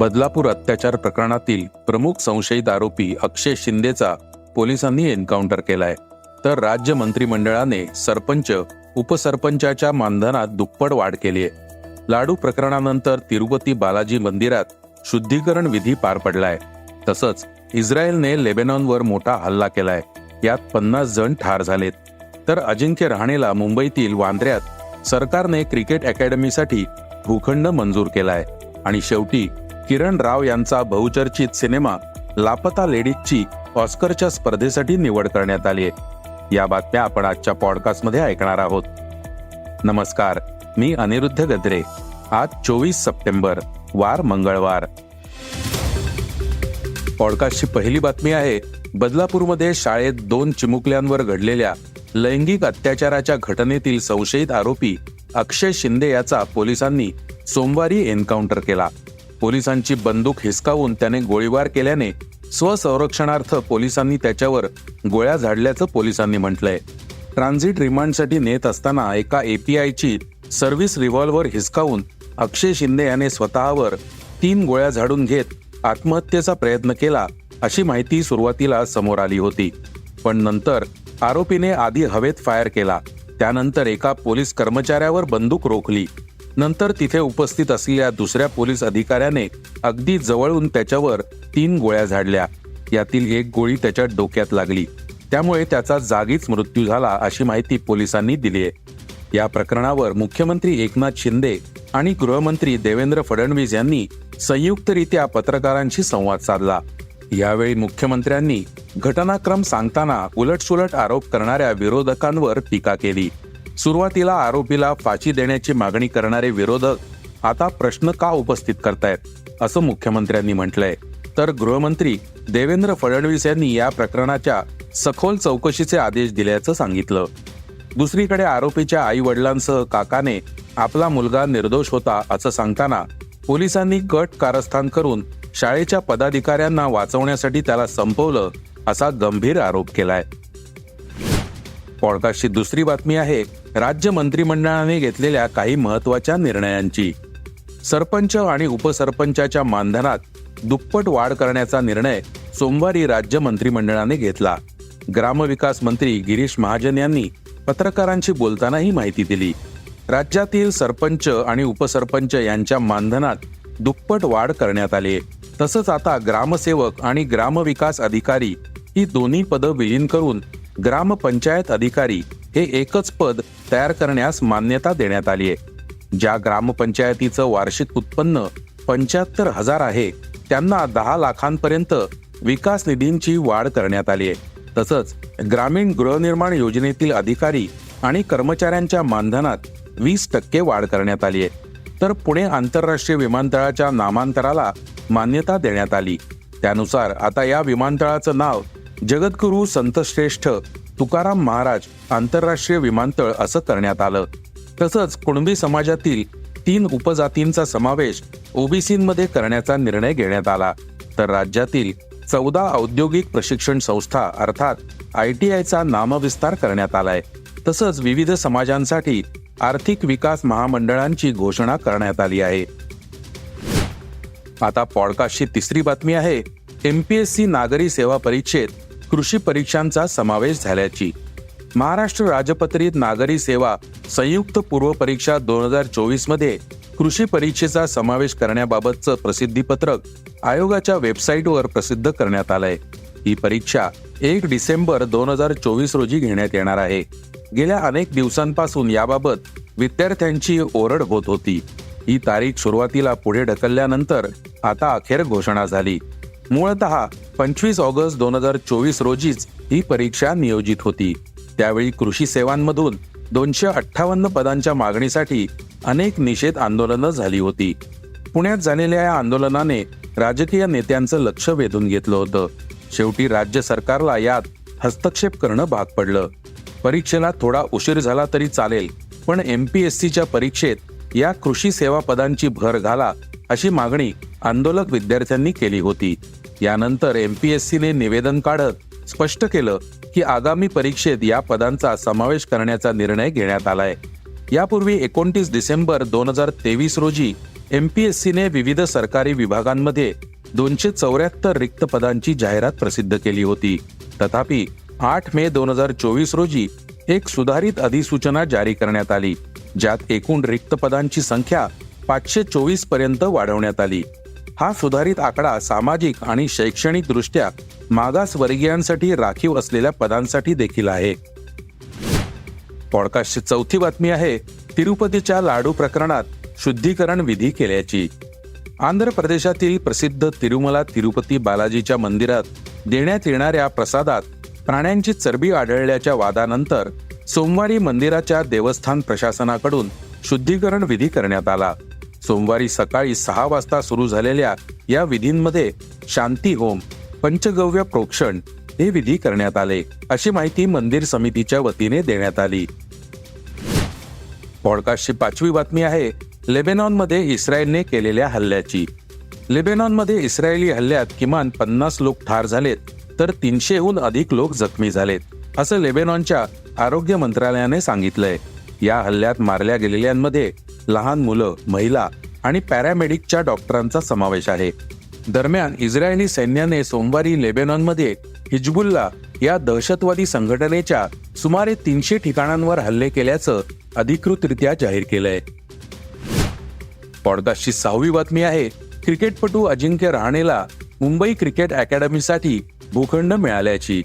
बदलापूर अत्याचार प्रकरणातील प्रमुख संशयित आरोपी अक्षय शिंदेचा पोलिसांनी एन्काउंटर केलाय. तर राज्य मंत्रिमंडळाने सरपंच उपसरपंचाच्या मानधनात दुप्पट वाढ केली आहे लाडू प्रकरणानंतर तिरुपती बालाजी मंदिरात शुद्धीकरण विधी पार पडलाय. तसंच इस्रायलने लेबेनॉनवर मोठा हल्ला केलाय. यात पन्नास जण ठार झालेत. तर अजिंक्य रहाणेला मुंबईतील वांद्र्यात सरकारने क्रिकेट अकॅडमीसाठी भूखंड मंजूर केलाय. आणि शेवटी किरण राव यांचा बहुचर्चित सिनेमा लापता लेडीजची ऑस्करच्या स्पर्धेसाठी निवड करण्यात आली आहे. या बातम्या आपण आजच्या पॉडकास्टमध्ये ऐकणार आहोत. नमस्कार मी अनिरुद्ध गद्रे. आज चोवीस सप्टेंबर वार मंगळवार. पॉडकास्टची पहिली बातमी आहे बदलापूरमध्ये शाळेत दोन चिमुकल्यांवर घडलेल्या लैंगिक अत्याचाराच्या घटनेतील संशयित आरोपी अक्षय शिंदे याचा पोलिसांनी सोमवारी एन्काउंटर केला. पोलिसांची बंदूक हिसकावून त्याने गोळीबार केल्याने स्वसंरक्षणार्थ पोलिसांनी त्याच्यावर गोळ्या झाडल्याचं पोलिसांनी म्हटलंय. ट्रान्झिट रिमांडसाठी नेत असताना एका एपीआयची सर्व्हिस रिव्हॉल्व्हर हिसकावून अक्षय शिंदे याने स्वतःवर तीन गोळ्या झाडून घेत आत्महत्येचा प्रयत्न केला अशी माहिती सुरुवातीला समोर आली होती. पण नंतर आरोपीने आधी हवेत फायर केला. त्यानंतर एका पोलीस कर्मचाऱ्यावर बंदूक रोखली. नंतर तिथे उपस्थित असलेल्या दुसऱ्या पोलीस अधिकाऱ्याने अगदी जवळून त्याच्यावर तीन गोळ्या झाडल्या. यातील एक गोळी त्याच्या डोक्यात लागली. त्यामुळे त्याचा जागीच मृत्यू झाला अशी माहिती पोलिसांनी दिली आहे या प्रकरणावर मुख्यमंत्री एकनाथ शिंदे आणि गृहमंत्री देवेंद्र फडणवीस यांनी संयुक्तरित्या पत्रकारांशी संवाद साधला. यावेळी मुख्यमंत्र्यांनी घटनाक्रम सांगताना उलटसुलट आरोप करणाऱ्या विरोधकांवर टीका केली. सुरुवातीला आरोपीला फाशी देण्याची मागणी करणारे विरोधक आता प्रश्न का उपस्थित करतायत असं मुख्यमंत्र्यांनी म्हटलंय. तर गृहमंत्री देवेंद्र फडणवीस यांनी या प्रकरणाच्या सखोल चौकशीचे आदेश दिल्याचं सांगितलं. दुसरीकडे आरोपीच्या आई वडिलांसह काकाने आपला मुलगा निर्दोष होता असं सांगताना पोलिसांनी कट कारस्थान करून शाळेच्या पदाधिकाऱ्यांना वाचवण्यासाठी त्याला संपवलं असा गंभीर आरोप केलाय. पॉडकास्टची दुसरी बातमी आहे राज्य मंत्रिमंडळाने घेतलेल्या काही महत्त्वाच्या निर्णयांची. सरपंच आणि उपसरपंचाच्या मानधनात दुप्पट वाढ करण्याचा निर्णय सोमवारी राज्य मंत्रिमंडळाने घेतला. ग्रामविकास मंत्री गिरीश महाजन यांनी पत्रकारांशी बोलताना ही माहिती दिली. राज्यातील सरपंच आणि उपसरपंच यांच्या मानधनात दुप्पट वाढ करण्यात आली. तसंच आता ग्रामसेवक आणि ग्रामविकास अधिकारी ही दोन्ही पदं विलीन करून ग्रामपंचायत अधिकारी हे एकच पद तयार करण्यास मान्यता देण्यात आली आहे. ज्या ग्रामपंचायतीचं वार्षिक उत्पन्न पंच्याहत्तर हजार आहे त्यांना दहा लाखांपर्यंत विकास निधींची वाढ करण्यात आली आहे. तसंच ग्रामीण गृहनिर्माण योजनेतील अधिकारी आणि कर्मचाऱ्यांच्या मानधनात वीस टक्के वाढ करण्यात आली आहे. तर पुणे आंतरराष्ट्रीय विमानतळाच्या नामांतराला मान्यता देण्यात आली. त्यानुसार आता या विमानतळाचं नाव जगद्गुरू संतश्रेष्ठ तुकाराम महाराज आंतरराष्ट्रीय विमानतळ असं करण्यात आलं. तसंच कुणबी समाजातील तीन उपजातींचा समावेश ओबीसीमध्ये करण्याचा निर्णय घेण्यात आला. तर राज्यातील चौदा औद्योगिक प्रशिक्षण संस्था अर्थात आय टी आयचा नामविस्तार करण्यात आलाय. तसंच विविध समाजांसाठी आर्थिक विकास महामंडळांची घोषणा करण्यात आली आहे. आता पॉडकास्टची तिसरी बातमी आहे. एमपीएससी नागरी सेवा परीक्षेत कृषी परीक्षांचा समावेश झाल्याची. महाराष्ट्र राजपत्रित नागरी सेवा संयुक्त पूर्व परीक्षा दोन हजार चोवीसमध्ये कृषी परीक्षेचा समावेश करण्याबाबतचं प्रसिद्धीपत्रक आयोगाच्या वेबसाईटवर प्रसिद्ध करण्यात आलंय. ही परीक्षा एक डिसेंबर दोन हजार चोवीस रोजी घेण्यात येणार आहे. गेल्या अनेक दिवसांपासून याबाबत विद्यार्थ्यांची ओरड होत होती. ही तारीख सुरुवातीला पुढे ढकलल्यानंतर आता अखेर घोषणा झाली. मूळत पंचवीस ऑगस्ट दोन हजार चोवीस रोजीच ही परीक्षा नियोजित होती. त्यावेळी कृषी सेवांमधून दोनशे अठ्ठावन्न पदांच्या मागणीसाठी अनेक निषेध आंदोलनं झाली होती. पुण्यात झालेल्या या आंदोलनाने राजकीय नेत्यांचं लक्ष वेधून घेतलं होतं. शेवटी राज्य सरकारला यात हस्तक्षेप करणं भाग पडलं. परीक्षेला थोडा उशीर झाला तरी चालेल पण एम पी एस सीच्या परीक्षेत या कृषी सेवा पदांची भर घाला अशी मागणी आंदोलक विद्यार्थ्यांनी केली होती. यानंतर एम पी एस सीने निवेदन काढत स्पष्ट केलं की आगामी परीक्षेत या पदांचा समावेश करण्याचा निर्णय घेण्यात आलाय. यापूर्वी एकोणतीस डिसेंबर दोन हजार तेवीस रोजी एम पी एस सीने विविध सरकारी विभागांमध्ये दोनशे चौऱ्याहत्तर रिक्त पदांची जाहिरात प्रसिद्ध केली होती. तथापि आठ मे दोन हजार चोवीस रोजी एक सुधारित अधिसूचना जारी करण्यात आली ज्यात एकूण रिक्त पदांची संख्या पाचशे चोवीसपर्यंत वाढवण्यात आली. हा सुधारित आकडा सामाजिक आणि शैक्षणिक दृष्ट्या मागासवर्गीयांसाठी राखीव असलेल्या पदांसाठी देखील आहे. पॉडकास्टची चौथी बातमी आहे तिरुपतीच्या लाडू प्रकरणात शुद्धीकरण विधी केल्याची. आंध्र प्रदेशातील प्रसिद्ध तिरुमला तिरुपती बालाजीच्या मंदिरात देण्यात येणाऱ्या प्रसादात प्राण्यांची चरबी आढळल्याच्या वादानंतर सोमवारी मंदिराच्या देवस्थान प्रशासनाकडून शुद्धीकरण विधी करण्यात आला. सोमवारी सकाळी सहा वाजता सुरू झालेल्या या विधींमध्ये शांती होम पंचगव्य प्रोक्षण हे विधी करण्यात आले अशी माहिती मंदिर समितीच्या वतीने देण्यात आली. पॉडकास्टची पाचवी बातमी आहे लेबेनॉनमध्ये इस्रायलने केलेल्या हल्ल्याची. लेबेनॉनमध्ये इस्रायली हल्ल्यात किमान पन्नास लोक ठार झालेत तर तीनशेहून अधिक लोक जखमी झालेत असं लेबेनॉनच्या आरोग्य मंत्रालयाने सांगितलंय. या हल्ल्यात मारल्या गेलेल्यांमध्ये लहान मुलं महिला आणि पॅरामेडिकच्या डॉक्टरांचा समावेश आहे. दरम्यान इस्रायली सैन्याने सोमवारी लेबेनॉनमध्ये हिजबुल्ला या दहशतवादी संघटनेच्या सुमारे तीनशे ठिकाणांवर हल्ले केल्याचं अधिकृतरित्या जाहीर केलंय. पॉडकास्टची सहावी बातमी आहे क्रिकेटपटू अजिंक्य रहाणेला मुंबई क्रिकेट अकॅडमीसाठी भूखंड मिळाल्याची.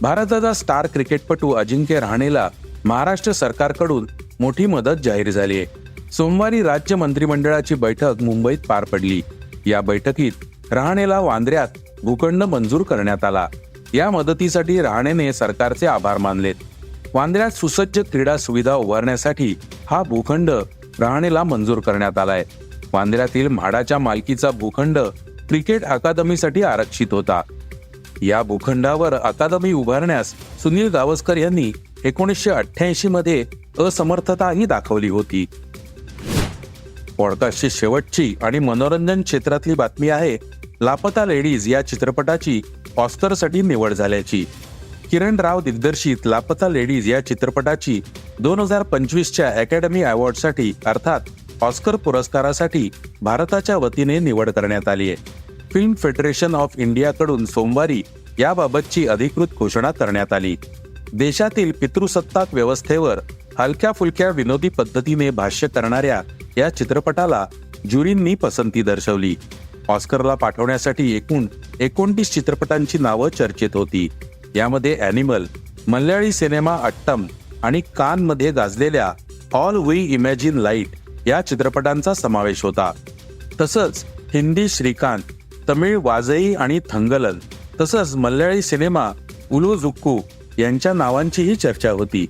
भारताचा स्टार क्रिकेटपटू अजिंक्य रहाणेला महाराष्ट्र सरकारकडून मोठी मदत जाहीर झाली आहे सोमवारी राज्य मंत्रिमंडळाची बैठक मुंबईत पार पडली. या बैठकीत रहाणेला वांद्र्यात भूखंड मंजूर करण्यात आला. या मदतीसाठी रहाणेने सरकारचे आभार मानलेत. वांद्र्यात सुसज्ज क्रीडा सुविधा उभारण्यासाठी हा भूखंड रहाणेला मंजूर करण्यात आलाय. वांद्र्यातील म्हाडाच्या मालकीचा भूखंड क्रिकेट अकादमीसाठी आरक्षित होता. या भूखंडावर अकादमी उभारण्यास सुनील गावस्कर यांनी एकोणीसशे अठ्ठ्याऐंशी मध्ये असमर्थताही दाखवली होती. पॉडकास्टची शेवटची आणि मनोरंजन क्षेत्रातली बातमी आहे लापता लेडीज या चित्रपटाची ऑस्करसाठी निवड झाल्याची. किरण राव दिग्दर्शित लापता लेडीज या चित्रपटाची दोन हजार पंचवीसच्या अकॅडमी अवॉर्डसाठी अर्थात ऑस्कर पुरस्कारासाठी भारताच्या वतीने निवड करण्यात आली आहे. फिल्म फेडरेशन ऑफ इंडियाकडून सोमवारी याबाबतची अधिकृत घोषणा करण्यात आली. देशातील पितृसत्ताक व्यवस्थेवर हलक्या फुलक्या विनोदी पद्धतीने भाष्य करणाऱ्या या चित्रपटाला ज्युरींनी पसंती दर्शवली. ऑस्करला पाठवण्यासाठी एकूण एकोणतीस चित्रपटांची नावं चर्चेत होती. यामध्ये अॅनिमल मल्याळी सिनेमा अट्टम आणि कानमध्ये गाजलेल्या ऑल वी इमॅजिन लाइट या चित्रपटांचा समावेश होता. तसंच हिंदी श्रीकांत तमिळ वाजई आणि थंगलन तसंच मल्याळी सिनेमा उलू जुक्कू यांच्या नावांचीही चर्चा होती.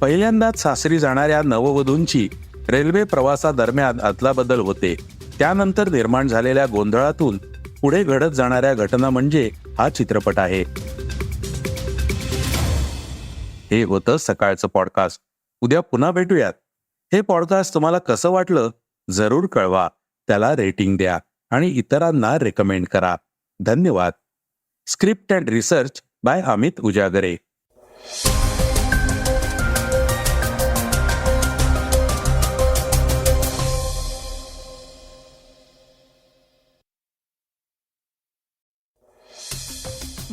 पहिल्यांदाच सासरी जाणाऱ्या नववधूंची रेल्वे प्रवासादरम्यान अदलाबदल होते. त्यानंतर निर्माण झालेल्या गोंधळातून पुढे घडत जाणाऱ्या घटना म्हणजे हा चित्रपट आहे. हे होतं सकाळचं पॉडकास्ट. उद्या पुन्हा भेटूयात. हे पॉडकास्ट तुम्हाला कसं वाटलं? जरूर कळवा. त्याला रेटिंग द्या आणि इतरांना रेकमेंड करा. धन्यवाद. Script and research by Amit Ujagare.